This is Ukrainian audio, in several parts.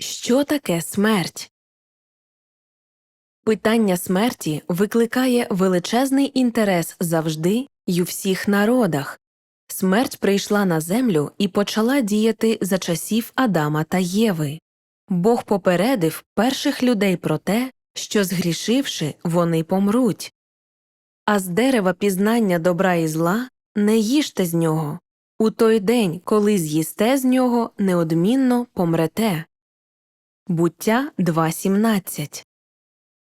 Що таке смерть? Питання смерті викликає величезний інтерес завжди й у всіх народах. Смерть прийшла на землю і почала діяти за часів Адама та Єви. Бог попередив перших людей про те, що, згрішивши, вони помруть. А з дерева пізнання добра і зла не їжте з нього. У той день, коли з'їсте з нього, неодмінно помрете. Буття 2.17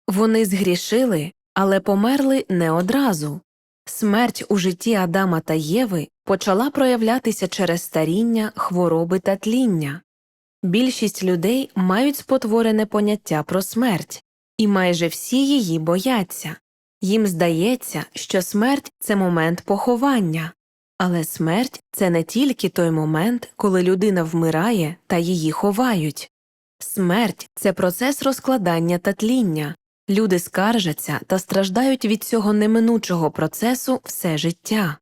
Вони згрішили, але померли не одразу. Смерть у житті Адама та Єви почала проявлятися через старіння, хвороби та тління. Більшість людей мають спотворене поняття про смерть, і майже всі її бояться. Їм здається, що смерть це момент поховання, але смерть це не тільки той момент, коли людина вмирає та її ховають. Смерть це процес розкладання та тління. Люди скаржаться та страждають від цього неминучого процесу все життя.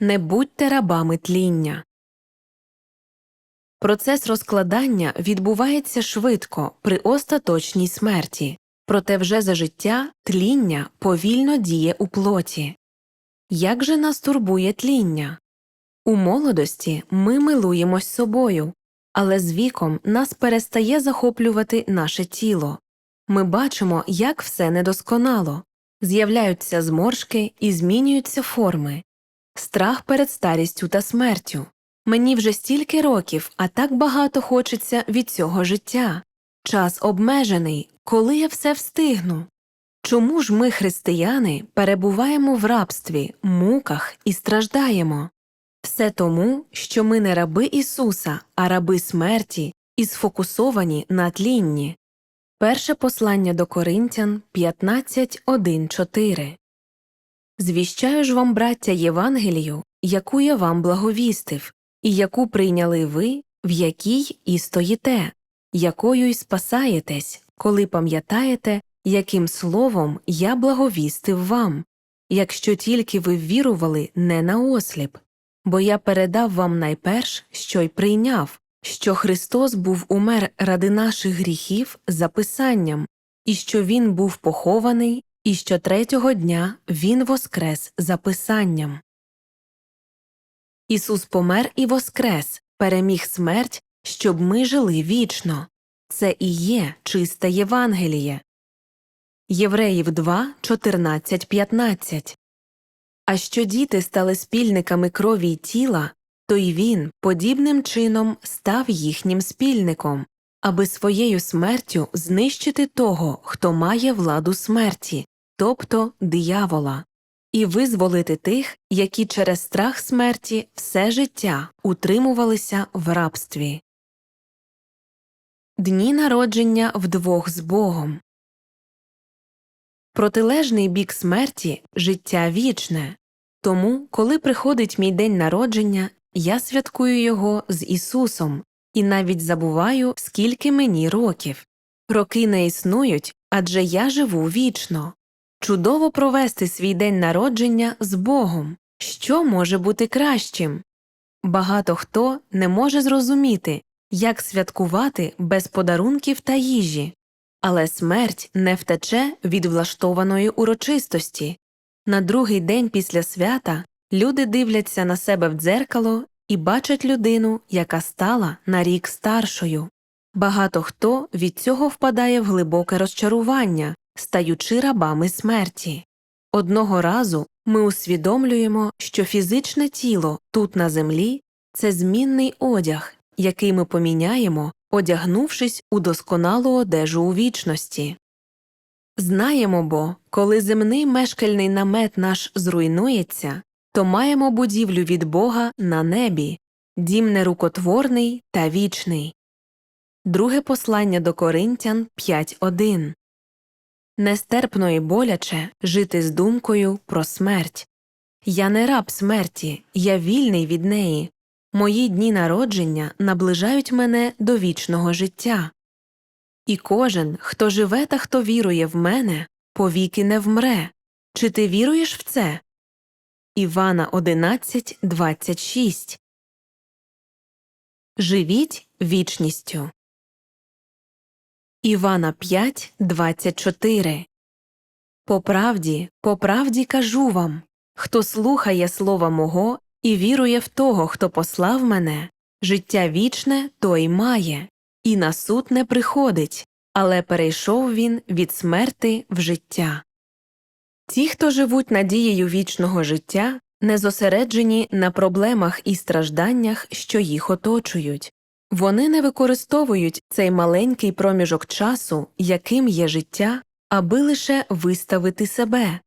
Не будьте рабами тління. Процес розкладання відбувається швидко при остаточній смерті, проте вже за життя тління повільно діє у плоті. Як же нас турбує тління? У молодості ми милуємось собою, але з віком нас перестає захоплювати наше тіло. Ми бачимо, як все недосконало, з'являються зморшки і змінюються форми, страх перед старістю та смертю. Мені вже стільки років, а так багато хочеться від цього життя. Час обмежений, коли я все встигну. Чому ж ми, християни, перебуваємо в рабстві, муках і страждаємо? Все тому, що ми не раби Ісуса, а раби смерті і сфокусовані на тлінні. Перше послання до Коринтян 15.1.4 Звіщаю ж вам, браття, Євангелію, яку я вам благовістив, і яку прийняли ви, в якій і стоїте, якою й спасаєтесь, коли пам'ятаєте, яким словом я благовістив вам, якщо тільки ви ввірували не на осліп, бо я передав вам найперш, що й прийняв, що Христос був умер ради наших гріхів за Писанням, і що Він був похований, і що третього дня Він воскрес за Писанням. Ісус помер і воскрес, переміг смерть, щоб ми жили вічно. Це і є чисте Євангеліє. Євреїв 2, 14, 15 А що діти стали спільниками крові й тіла, то й він подібним чином став їхнім спільником, аби своєю смертю знищити того, хто має владу смерті, тобто диявола, і визволити тих, які через страх смерті все життя утримувалися в рабстві. Дні народження вдвох з Богом Протилежний бік смерті життя вічне. Тому, коли приходить мій день народження, я святкую його з Ісусом і навіть забуваю, скільки мені років. Роки не існують, адже я живу вічно. Чудово провести свій день народження з Богом. Що може бути кращим? Багато хто не може зрозуміти, як святкувати без подарунків та їжі, але смерть не втече від влаштованої урочистості. На другий день після свята люди дивляться на себе в дзеркало і бачать людину, яка стала на рік старшою. Багато хто від цього впадає в глибоке розчарування, стаючи рабами смерті. Одного разу ми усвідомлюємо, що фізичне тіло тут на землі це змінний одяг, який ми поміняємо, одягнувшись у досконалу одежу у вічності. Знаємо бо, коли земний мешкальний намет наш зруйнується, то маємо будівлю від Бога на небі, дім нерукотворний та вічний. Друге послання до Коринтян 5.1 Нестерпно і боляче жити з думкою про смерть. Я не раб смерті, я вільний від неї. Мої дні народження наближають мене до вічного життя. І кожен, хто живе та хто вірує в мене, повіки не вмре. Чи ти віруєш в це? Івана 11.26 Живіть вічністю. Івана 5, 24 По правді, по правді кажу вам, хто слухає слова мого і вірує в того, хто послав мене, життя вічне той має, і на суд не приходить, але перейшов він від смерти в життя. Ті, хто живуть надією вічного життя, не зосереджені на проблемах і стражданнях, що їх оточують. Вони не використовують цей маленький проміжок часу, яким є життя, аби лише виставити себе.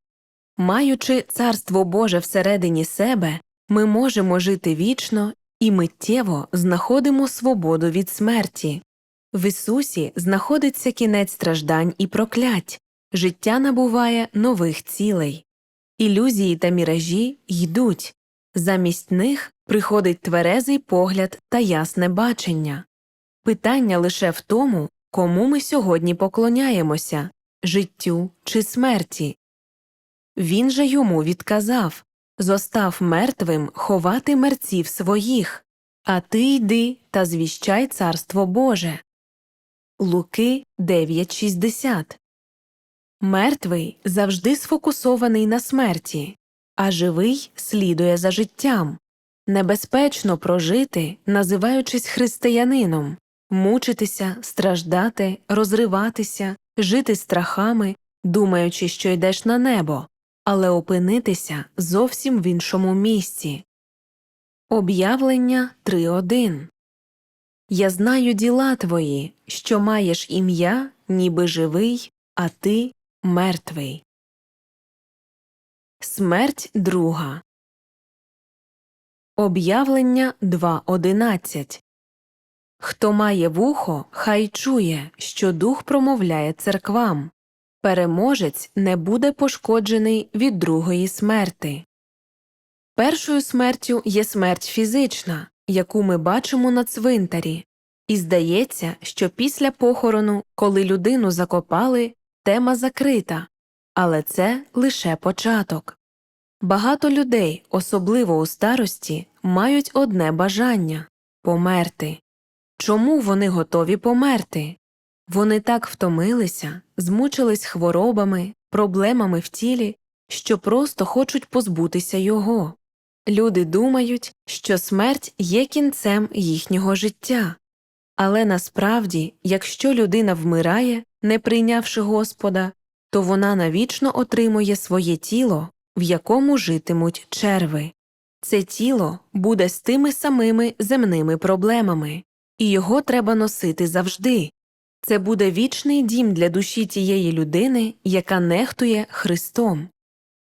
Маючи Царство Боже всередині себе, ми можемо жити вічно і миттєво знаходимо свободу від смерті. В Ісусі знаходиться кінець страждань і проклять, життя набуває нових цілей. Ілюзії та міражі йдуть, замість них приходить тверезий погляд та ясне бачення. Питання лише в тому, кому ми сьогодні поклоняємося життю чи смерті. Він же йому відказав Зостав мертвим ховати мерців своїх, а ти йди та звіщай царство Боже. Луки 9.60 Мертвий завжди сфокусований на смерті, а живий слідує за життям. Небезпечно прожити, називаючись християнином, мучитися, страждати, розриватися, жити страхами, думаючи, що йдеш на небо, але опинитися зовсім в іншому місці. Об'явлення 3.1 Я знаю діла твої, що маєш ім'я, ніби живий, а ти мертвий. Смерть друга. Об'явлення 2.11 Хто має вухо, хай чує, що дух промовляє церквам. Переможець не буде пошкоджений від другої смерти. Першою смертю є смерть фізична, яку ми бачимо на цвинтарі, і здається, що після похорону, коли людину закопали, тема закрита, але це лише початок. Багато людей, особливо у старості, мають одне бажання померти. Чому вони готові померти? Вони так втомилися, змучились хворобами, проблемами в тілі, що просто хочуть позбутися його. Люди думають, що смерть є кінцем їхнього життя. Але насправді, якщо людина вмирає, не прийнявши Господа, то вона навічно отримує своє тіло, в якому житимуть черви. Це тіло буде з тими самими земними проблемами, і його треба носити завжди. Це буде вічний дім для душі тієї людини, яка нехтує Христом.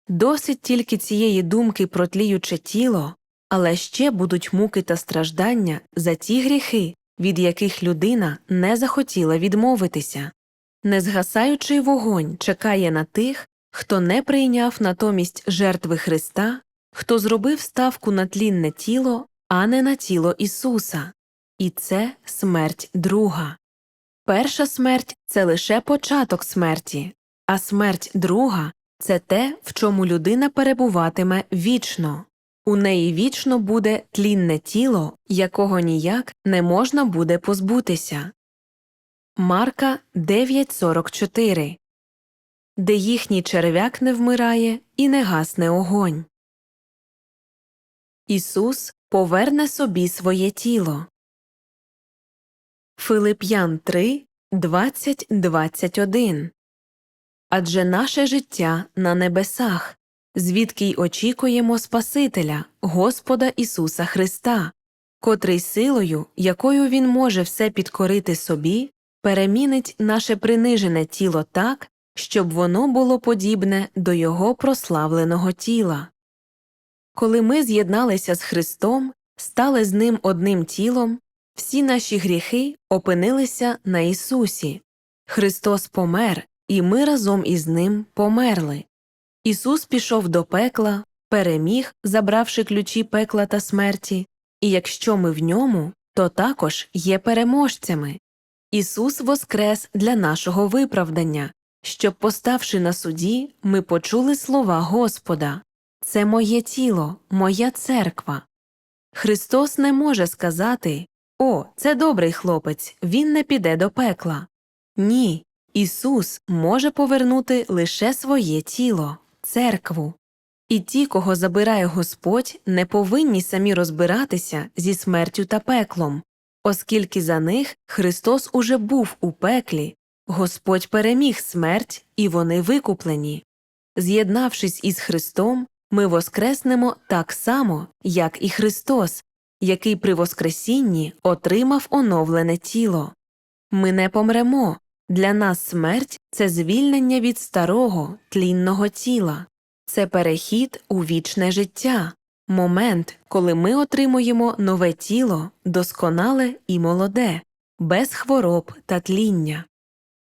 Досить тільки цієї думки про тліюче тіло, але ще будуть муки та страждання за ті гріхи, від яких людина не захотіла відмовитися. Незгасаючий вогонь чекає на тих, хто не прийняв натомість жертви Христа, хто зробив ставку на тлінне тіло, а не на тіло Ісуса, і це смерть друга. Перша смерть це лише початок смерті, а смерть друга це те, в чому людина перебуватиме вічно. У неї вічно буде тлінне тіло, якого ніяк не можна буде позбутися. Марка 9.44 Де їхній черв'як не вмирає і не гасне огонь. Ісус поверне собі своє тіло. Филип'ян 3, 20, 21 Адже наше життя на небесах, звідки й очікуємо Спасителя, Господа Ісуса Христа, котрий силою, якою Він може все підкорити собі, перемінить наше принижене тіло так, щоб воно було подібне до Його прославленого тіла. Коли ми з'єдналися з Христом, стали з Ним одним тілом, всі наші гріхи опинилися на Ісусі. Христос помер, і ми разом із Ним померли. Ісус пішов до пекла, переміг, забравши ключі пекла та смерті, і якщо ми в ньому, то також є переможцями. Ісус воскрес для нашого виправдання, щоб, поставши на суді, ми почули слова Господа Це моє тіло, моя церква. Христос не може сказати О, це добрий хлопець, він не піде до пекла. Ні, Ісус може повернути лише своє тіло, церкву. І ті, кого забирає Господь, не повинні самі розбиратися зі смертю та пеклом, оскільки за них Христос уже був у пеклі, Господь переміг смерть, і вони викуплені. З'єднавшись із Христом, ми воскреснемо так само, як і Христос, який при Воскресінні отримав оновлене тіло. Ми не помремо. Для нас смерть це звільнення від старого тлінного тіла, це перехід у вічне життя, момент, коли ми отримуємо нове тіло, досконале і молоде, без хвороб та тління.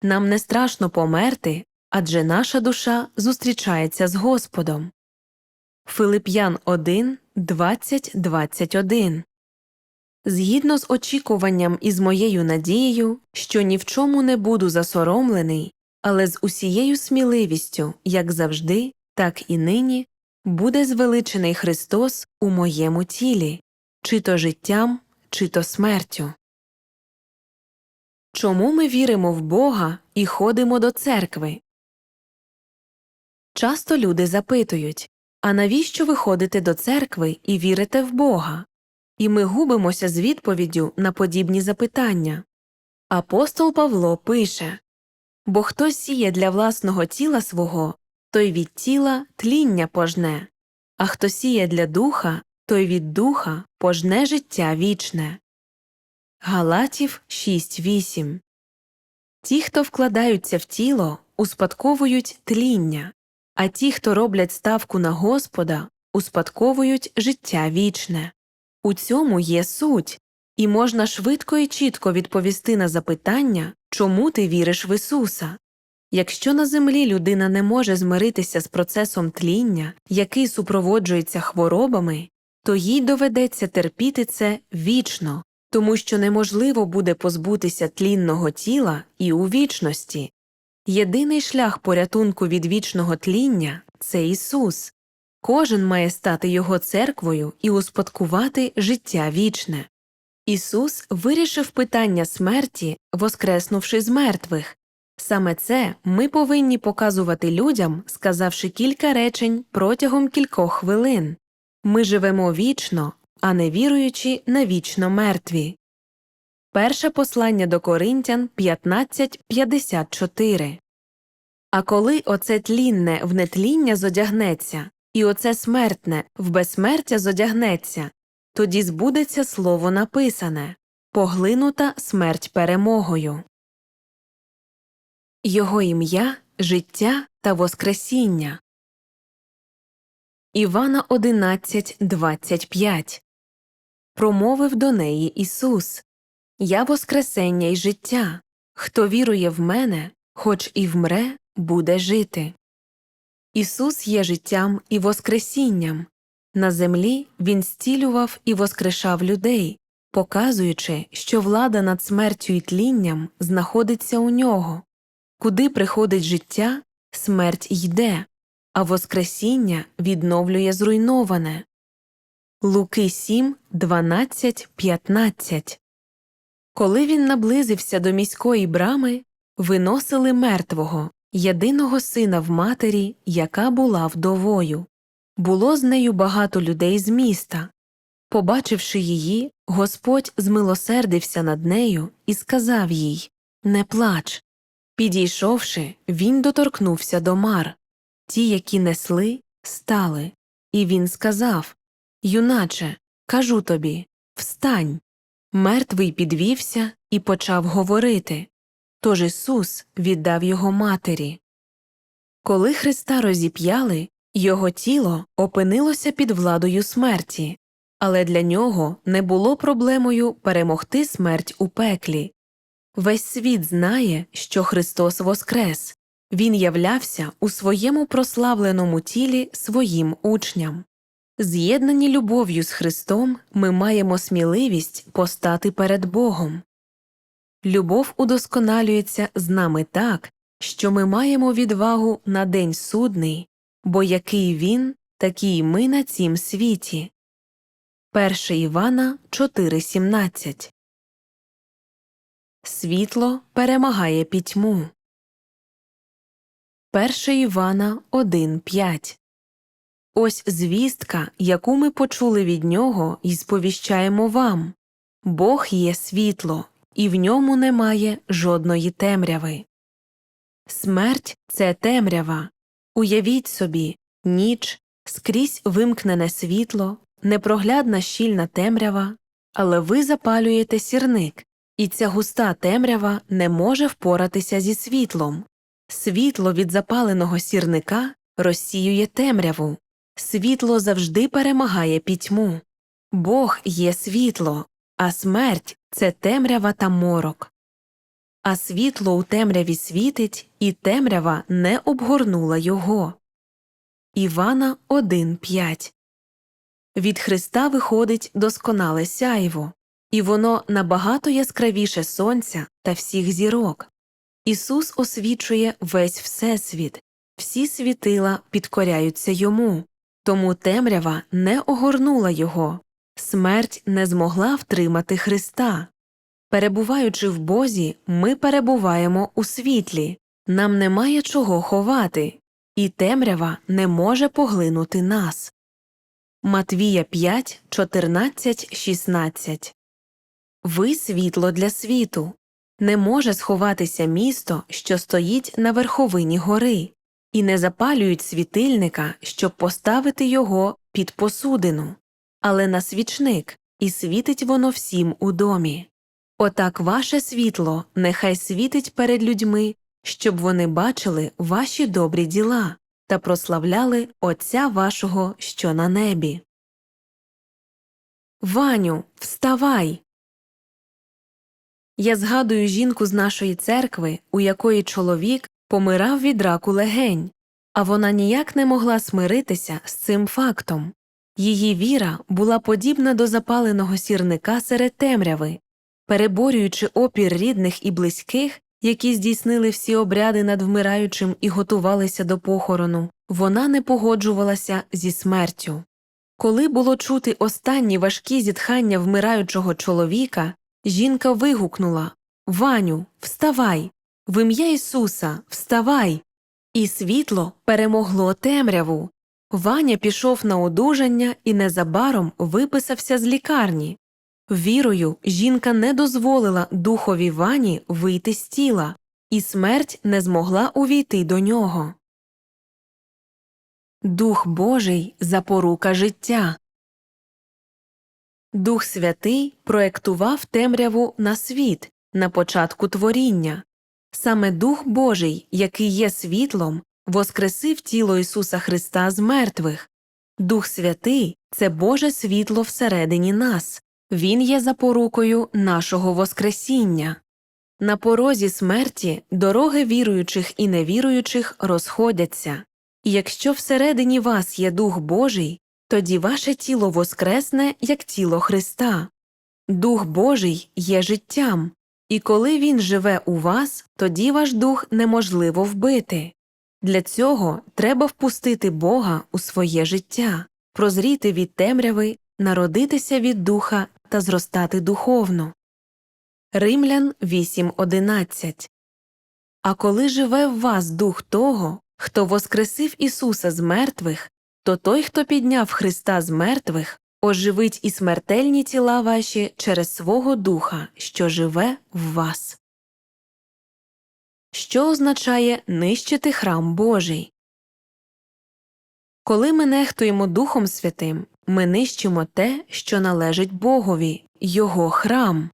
Нам не страшно померти, адже наша душа зустрічається з Господом. Филип'ян 1, 20, 21 Згідно з очікуванням і з моєю надією, що ні в чому не буду засоромлений, але з усією сміливістю, як завжди, так і нині, буде звеличений Христос у моєму тілі, чи то життям, чи то смертю. Чому ми віримо в Бога і ходимо до церкви? Часто люди запитують А навіщо ви ходите до церкви і вірите в Бога? І ми губимося з відповіддю на подібні запитання. Апостол Павло пише Бо хто сіє для власного тіла свого, той від тіла тління пожне, а хто сіє для духа, той від духа пожне життя вічне. Галатів 6.8 Ті, хто вкладаються в тіло, успадковують тління, а ті, хто роблять ставку на Господа, успадковують життя вічне. У цьому є суть, і можна швидко і чітко відповісти на запитання, чому ти віриш в Ісуса. Якщо на землі людина не може змиритися з процесом тління, який супроводжується хворобами, то їй доведеться терпіти це вічно, тому що неможливо буде позбутися тлінного тіла і у вічності. Єдиний шлях порятунку від вічного тління це Ісус. Кожен має стати Його церквою і успадкувати життя вічне. Ісус вирішив питання смерті, воскреснувши з мертвих. Саме це ми повинні показувати людям, сказавши кілька речень протягом кількох хвилин. Ми живемо вічно, а не віруючи на вічно мертві. Перше послання до Коринтян 15.54 А коли оце тлінне в нетління зодягнеться, і оце смертне в безсмертя зодягнеться, тоді збудеться слово написане поглинута смерть перемогою. Його ім'я життя та Воскресіння. Івана 11.25 Промовив до неї Ісус Я Воскресення й життя. Хто вірує в мене, хоч і вмре, буде жити. Ісус є життям і Воскресінням. На землі Він зцілював і воскрешав людей, показуючи, що влада над смертю і тлінням знаходиться у нього. Куди приходить життя, смерть йде, а Воскресіння відновлює зруйноване. Луки 7, 12, 15 Коли він наблизився до міської брами, виносили мертвого, єдиного сина в матері, яка була вдовою. Було з нею багато людей з міста. Побачивши її, Господь змилосердився над нею і сказав їй Не плач. Підійшовши, він доторкнувся до мар. Ті, які несли, стали. І він сказав Юначе, кажу тобі, встань. Мертвий підвівся і почав говорити. Тож Ісус віддав його матері. Коли Христа розіп'яли, його тіло опинилося під владою смерті, але для нього не було проблемою перемогти смерть у пеклі. Весь світ знає, що Христос воскрес, Він являвся у своєму прославленому тілі своїм учням. З'єднані любов'ю з Христом ми маємо сміливість постати перед Богом. Любов удосконалюється з нами так, що ми маємо відвагу на день судний, бо який він, такі ми на цім світі. 1 Івана 4.17 світло перемагає пітьму. 1 Івана 1.5 Ось звістка, яку ми почули від нього і сповіщаємо вам. Бог є світло, і в ньому немає жодної темряви. Смерть це темрява. Уявіть собі, ніч, скрізь вимкнене світло, непроглядна щільна темрява, але ви запалюєте сірник, і ця густа темрява не може впоратися зі світлом. Світло від запаленого сірника розсіює темряву. Світло завжди перемагає пітьму. Бог є світло, а смерть це темрява та морок. А світло у темряві світить, і темрява не обгорнула його. Івана 1.5 Від Христа виходить досконале сяйво, і воно набагато яскравіше сонця та всіх зірок. Ісус освічує весь Всесвіт, всі світила підкоряються йому, тому темрява не огорнула його, смерть не змогла втримати Христа. Перебуваючи в Бозі, ми перебуваємо у світлі, нам немає чого ховати, і темрява не може поглинути нас. Матвія 5, 14, 16 Ви світло для світу. Не може сховатися місто, що стоїть на верховині гори, і не запалюють світильника, щоб поставити його під посудину, але на свічник, і світить воно всім у домі. Отак ваше світло нехай світить перед людьми, щоб вони бачили ваші добрі діла та прославляли Отця вашого, що на небі. Ваню, вставай. Я згадую жінку з нашої церкви, у якої чоловік помирав від раку легень, а вона ніяк не могла смиритися з цим фактом. Її віра була подібна до запаленого сірника серед темряви, переборюючи опір рідних і близьких, які здійснили всі обряди над вмираючим і готувалися до похорону, вона не погоджувалася зі смертю. Коли було чути останні важкі зітхання вмираючого чоловіка, жінка вигукнула Ваню, вставай! В ім'я Ісуса, вставай! І світло перемогло темряву. Ваня пішов на одужання і незабаром виписався з лікарні. Вірою, жінка не дозволила духові Вані вийти з тіла, і смерть не змогла увійти до нього. Дух Божий запорука життя. Дух Святий проектував темряву на світ на початку творіння. Саме Дух Божий, який є світлом, воскресив тіло Ісуса Христа з мертвих. Дух Святий це Боже світло всередині нас, Він є запорукою нашого Воскресіння. На порозі смерті дороги віруючих і невіруючих розходяться, і якщо всередині вас є Дух Божий, тоді ваше тіло воскресне як тіло Христа. Дух Божий є життям, і коли Він живе у вас, тоді ваш дух неможливо вбити. Для цього треба впустити Бога у своє життя, прозріти від темряви, народитися від духа та зростати духовно. Римлян 8.11 А коли живе в вас дух того, хто воскресив Ісуса з мертвих, то той, хто підняв Христа з мертвих, оживить і смертельні тіла ваші через свого Духа, що живе в вас. Що означає нищити храм Божий? Коли ми нехтуємо Духом Святим, ми нищимо те, що належить Богові, Його храм.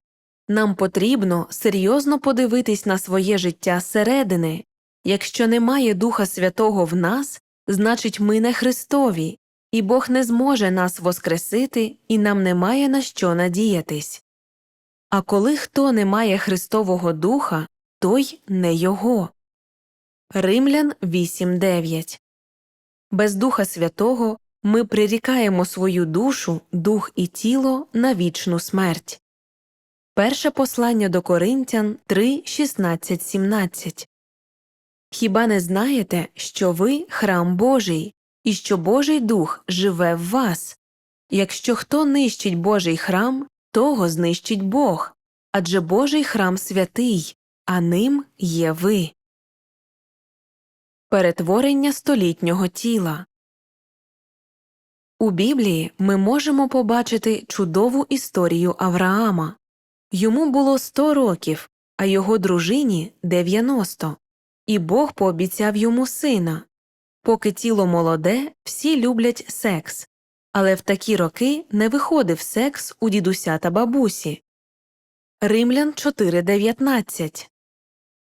Нам потрібно серйозно подивитись на своє життя зсередини. Якщо немає Духа Святого в нас, значить ми не Христові, і Бог не зможе нас воскресити, і нам немає на що надіятись. А коли хто не має Христового Духа, той не його. Римлян 8.9 Без Духа Святого ми прирікаємо свою душу, дух і тіло на вічну смерть. Перше послання до Коринтян 3, 16, 17 Хіба не знаєте, що ви храм Божий, і що Божий Дух живе в вас? Якщо хто нищить Божий храм, того знищить Бог, адже Божий храм святий, а ним є ви. Перетворення столітнього тіла У Біблії ми можемо побачити чудову історію Авраама. Йому було 100 років, а його дружині 90. І Бог пообіцяв йому сина. Поки тіло молоде, всі люблять секс, але в такі роки не виходив секс у дідуся та бабусі. Римлян 4.19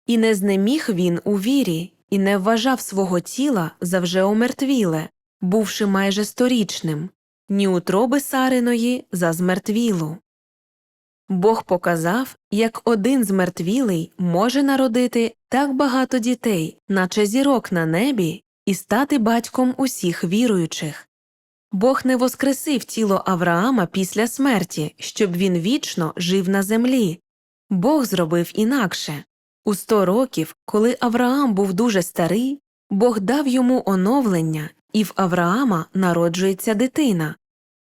І не знеміг він у вірі, і не вважав свого тіла за вже омертвіле, бувши майже сторічним, ні утроби Сариної за змертвілу. Бог показав, як один змертвілий може народити так багато дітей, наче зірок на небі, і стати батьком усіх віруючих. Бог не воскресив тіло Авраама після смерті, щоб він вічно жив на землі. Бог зробив інакше. У сто років, коли Авраам був дуже старий, Бог дав йому оновлення, і в Авраама народжується дитина.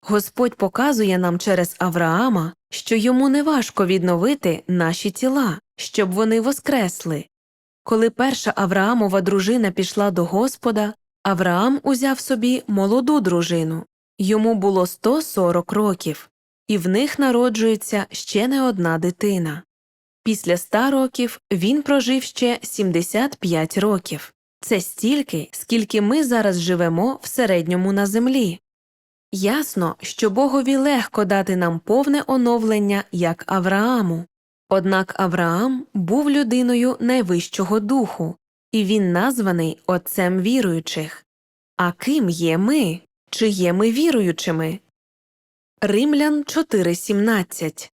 Господь показує нам через Авраама, що йому неважко відновити наші тіла, щоб вони воскресли. Коли перша Авраамова дружина пішла до Господа, Авраам узяв собі молоду дружину. Йому було 140 років, і в них народжується ще не одна дитина. Після 100 років він прожив ще 75 років. Це стільки, скільки ми зараз живемо в середньому на землі. Ясно, що Богові легко дати нам повне оновлення, як Аврааму. Однак Авраам був людиною найвищого духу, і він названий Отцем віруючих. А ким є ми? Чи є ми віруючими? Римлян 4.17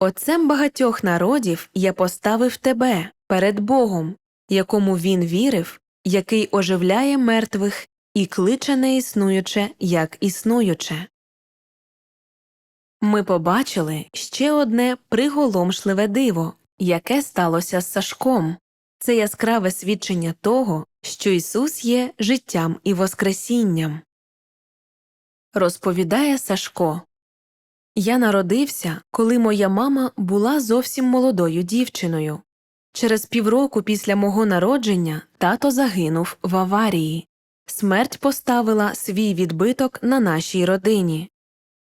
Отцем багатьох народів я поставив тебе перед Богом, якому він вірив, який оживляє мертвих і кличе неіснуюче як існуюче. Ми побачили ще одне приголомшливе диво, яке сталося з Сашком. Це яскраве свідчення того, що Ісус є життям і Воскресінням. Розповідає Сашко Я народився, коли моя мама була зовсім молодою дівчиною. Через півроку після мого народження тато загинув в аварії. Смерть поставила свій відбиток на нашій родині.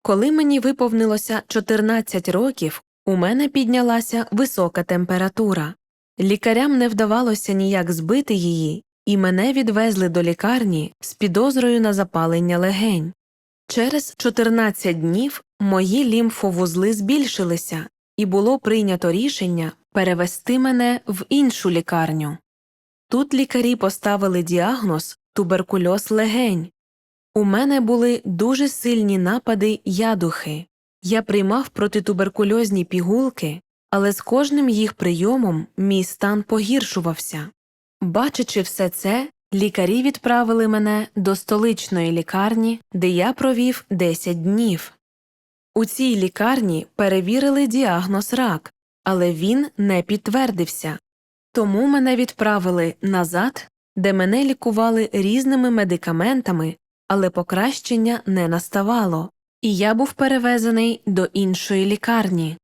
Коли мені виповнилося 14 років, у мене піднялася висока температура. Лікарям не вдавалося ніяк збити її, і мене відвезли до лікарні з підозрою на запалення легень. Через 14 днів мої лімфовузли збільшилися, і було прийнято рішення перевести мене в іншу лікарню. Тут лікарі поставили діагноз туберкульоз легень. У мене були дуже сильні напади ядухи. Я приймав протитуберкульозні пігулки, але з кожним їх прийомом мій стан погіршувався. Бачачи все це, лікарі відправили мене до столичної лікарні, де я провів 10 днів. У цій лікарні перевірили діагноз рак, але він не підтвердився. Тому мене відправили назад, де мене лікували різними медикаментами, але покращення не наставало, і я був перевезений до іншої лікарні.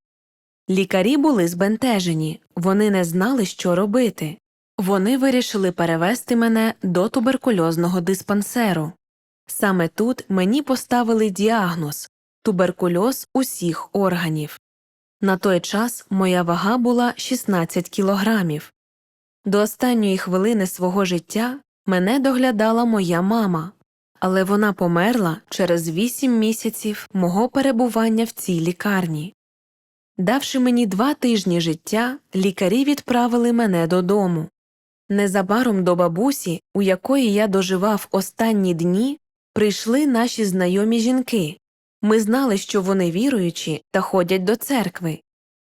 Лікарі були збентежені, вони не знали, що робити. Вони вирішили перевести мене до туберкульозного диспансеру. Саме тут мені поставили діагноз туберкульоз усіх органів. На той час моя вага була 16 кілограмів. До останньої хвилини свого життя мене доглядала моя мама, але вона померла через 8 місяців мого перебування в цій лікарні. Давши мені два тижні життя, лікарі відправили мене додому. Незабаром до бабусі, у якої я доживав останні дні, прийшли наші знайомі жінки. Ми знали, що вони віруючі та ходять до церкви.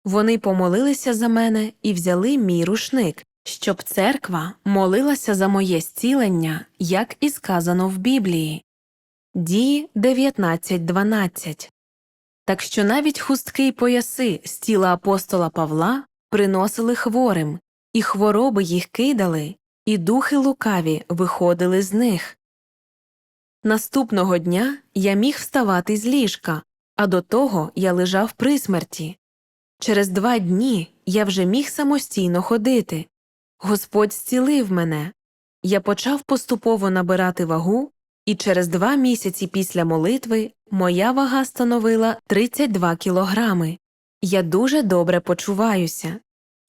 Вони помолилися за мене і взяли мій рушник, щоб церква молилася за моє зцілення, як і сказано в Біблії. Дії 19.12 Так що навіть хустки й пояси з тіла апостола Павла приносили хворим, і хвороби їх кидали, і духи лукаві виходили з них. Наступного дня я міг вставати з ліжка, а до того я лежав при смерті. Через два дні я вже міг самостійно ходити. Господь зцілив мене. Я почав поступово набирати вагу, і через два місяці після молитви моя вага становила 32 кілограми. Я дуже добре почуваюся.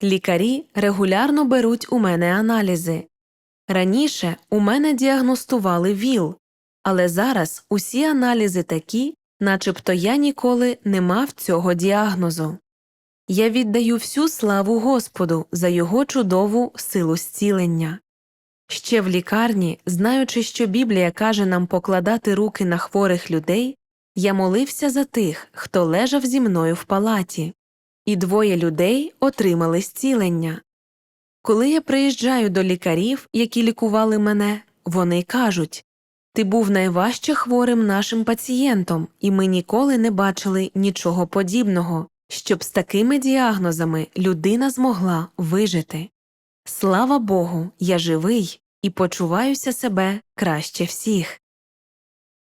Лікарі регулярно беруть у мене аналізи. Раніше у мене діагностували ВІЛ, але зараз усі аналізи такі, начебто я ніколи не мав цього діагнозу. Я віддаю всю славу Господу за його чудову силу зцілення. Ще в лікарні, знаючи, що Біблія каже нам покладати руки на хворих людей, я молився за тих, хто лежав зі мною в палаті, і двоє людей отримали зцілення. Коли я приїжджаю до лікарів, які лікували мене, вони кажуть ти був найважче хворим нашим пацієнтом, і ми ніколи не бачили нічого подібного, щоб з такими діагнозами людина змогла вижити. Слава Богу, я живий і почуваюся себе краще всіх.